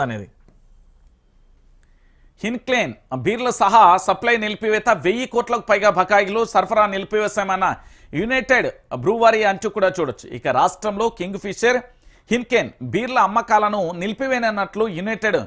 అనేది హిన్క్లేన్ బీర్ల సహా సప్లై నిలిపివేత వెయ్యి కోట్లకు పైగా బకాయిలు సరఫరా నిలిపివేశామన్న యునైటెడ్ బ్రూవరీ అంటూ కూడా చూడొచ్చు. ఇక రాష్ట్రంలో కింగ్ ఫిషర్ హిన్కేన్ బీర్ల అమ్మకాలను నిలిపివేనన్నట్లు యునైటెడ్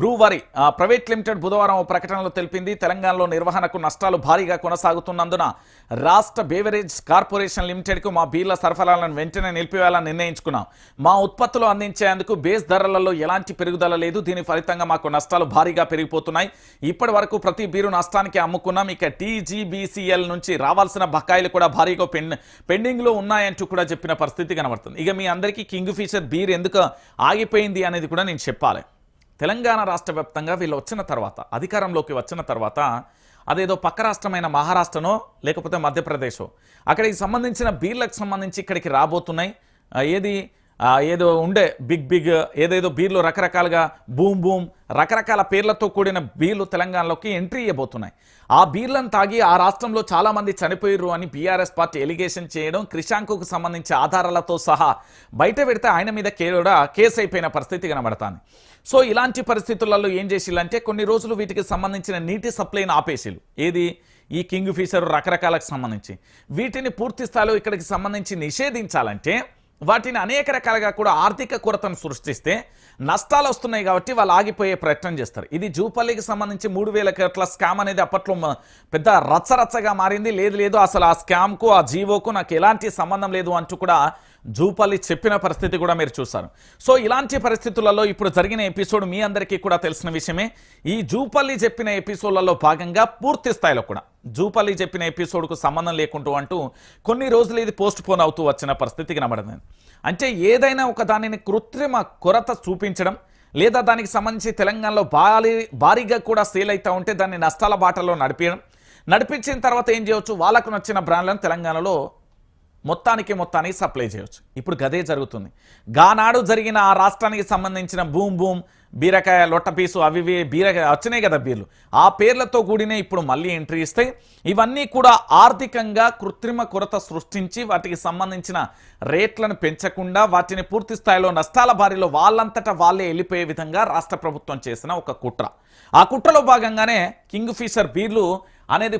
బ్రూవరీ ప్రైవేట్ లిమిటెడ్ బుధవారం ప్రకటనలో తెలిపింది తెలంగాణలో నిర్వహణకు నష్టాలు భారీగా కొనసాగుతున్నందున రాష్ట్ర బేవరేజ్ కార్పొరేషన్ లిమిటెడ్కు మా బీర్ల సరఫరాలను వెంటనే నిలిపివేయాలని నిర్ణయించుకున్నాం. మా ఉత్పత్తులు అందించేందుకు బేస్ ధరలలో ఎలాంటి పెరుగుదల లేదు దీని ఫలితంగా మాకు నష్టాలు భారీగా పెరిగిపోతున్నాయి. ఇప్పటి వరకు ప్రతి బీరు నష్టానికి అమ్ముకున్నాం ఇక టీజీబీసీఎల్ నుంచి రావాల్సిన బకాయిలు కూడా భారీగా పెండ్ పెండింగ్లో ఉన్నాయంటూ కూడా చెప్పిన పరిస్థితి కనబడుతుంది. ఇక మీ అందరికీ కింగ్ ఫిషర్ బీర్ ఎందుకు ఆగిపోయింది అనేది కూడా నేను చెప్పాలి. తెలంగాణ రాష్ట్ర వ్యాప్తంగా వీళ్ళు వచ్చిన తర్వాత అధికారంలోకి వచ్చిన తర్వాత అదేదో పక్క రాష్ట్రమైన మహారాష్ట్రనో లేకపోతే మధ్యప్రదేశో. అక్కడికి సంబంధించిన బీర్లకు సంబంధించి ఇక్కడికి రాబోతున్నాయి. ఏది? ఏదో ఉండే బిగ్ బిగ్ ఏదేదో బీర్లు రకరకాలుగా బూమ్ బూమ్ రకరకాల పేర్లతో కూడిన బీర్లు తెలంగాణలోకి ఎంట్రీ ఇవ్వబోతున్నాయి. ఆ బీర్లను తాగి ఆ రాష్ట్రంలో చాలామంది చనిపోయారు అని బీఆర్ఎస్ పార్టీ ఎలిగేషన్ చేయడం క్రిషాంకుకు సంబంధించి ఆధారాలతో సహా బయట పెడితే ఆయన మీద కూడా కేసు అయిపోయిన పరిస్థితి కనబడతాను సో ఇలాంటి పరిస్థితులలో ఏం చేసిల్లంటే కొన్ని రోజులు వీటికి సంబంధించిన నీటి సప్లైని ఆపేసిలు ఏది? ఈ కింగ్ ఫిషర్ రకరకాలకు సంబంధించి. వీటిని పూర్తి స్థాయిలో ఇక్కడికి సంబంధించి నిషేధించాలంటే వాటిని అనేక రకాలుగా కూడా ఆర్థిక కొరతను సృష్టిస్తే నష్టాలు వస్తున్నాయి కాబట్టి వాళ్ళు ఆగిపోయే ప్రయత్నం చేస్తారు. ఇది జూపల్లికి సంబంధించి మూడు వేల కోట్ల స్కామ్ అనేది అప్పట్లో పెద్ద రచ్చరచ్చగా మారింది. లేదు లేదు అసలు ఆ స్కామ్కు ఆ జీవోకు నాకు ఎలాంటి సంబంధం లేదు అంటూ కూడా జూపల్లి చెప్పిన పరిస్థితి కూడా మీరు చూశారు. సో ఇలాంటి పరిస్థితులలో ఇప్పుడు జరిగిన ఎపిసోడ్ మీ అందరికీ కూడా తెలిసిన విషయమే. ఈ జూపల్లి చెప్పిన ఎపిసోడ్లలో భాగంగా పూర్తి స్థాయిలో కూడా జూపల్లి చెప్పిన ఎపిసోడ్కు సంబంధం లేకుంటూ అంటూ కొన్ని రోజులు ఇది పోస్ట్ పోన్ అవుతూ వచ్చిన పరిస్థితి కనబడింది అంటే ఏదైనా ఒక దానిని కృత్రిమ కొరత చూపించడం లేదా దానికి సంబంధించి తెలంగాణలో భారీ భారీగా కూడా సేల్ అవుతూ ఉంటే దాన్ని నష్టాల బాటలో నడిపించడం నడిపించిన తర్వాత ఏం చేయవచ్చు? వాళ్ళకు నచ్చిన బ్రాండ్లను తెలంగాణలో మొత్తానికి మొత్తానికి సప్లై చేయవచ్చు. ఇప్పుడు గదే జరుగుతుంది. గానాడు జరిగిన ఆ రాష్ట్రానికి సంబంధించిన బూమ్ బూమ్ బీరకాయ లొట్ట పీసు అవి ఇవి బీరకాయ వచ్చినాయి కదా బీర్లు. ఆ పేర్లతో కూడినే ఇప్పుడు మళ్ళీ ఎంట్రీ ఇస్తాయి ఇవన్నీ కూడా ఆర్థికంగా కృత్రిమ కొరత సృష్టించి వాటికి సంబంధించిన రేట్లను పెంచకుండా వాటిని పూర్తి స్థాయిలో నష్టాల బారిలో వాళ్ళంతటా వాళ్ళే వెళ్ళిపోయే విధంగా రాష్ట్ర ప్రభుత్వం చేసిన ఒక కుట్ర. ఆ కుట్రలో భాగంగానే కింగ్ ఫిషర్ బీర్లు అనేది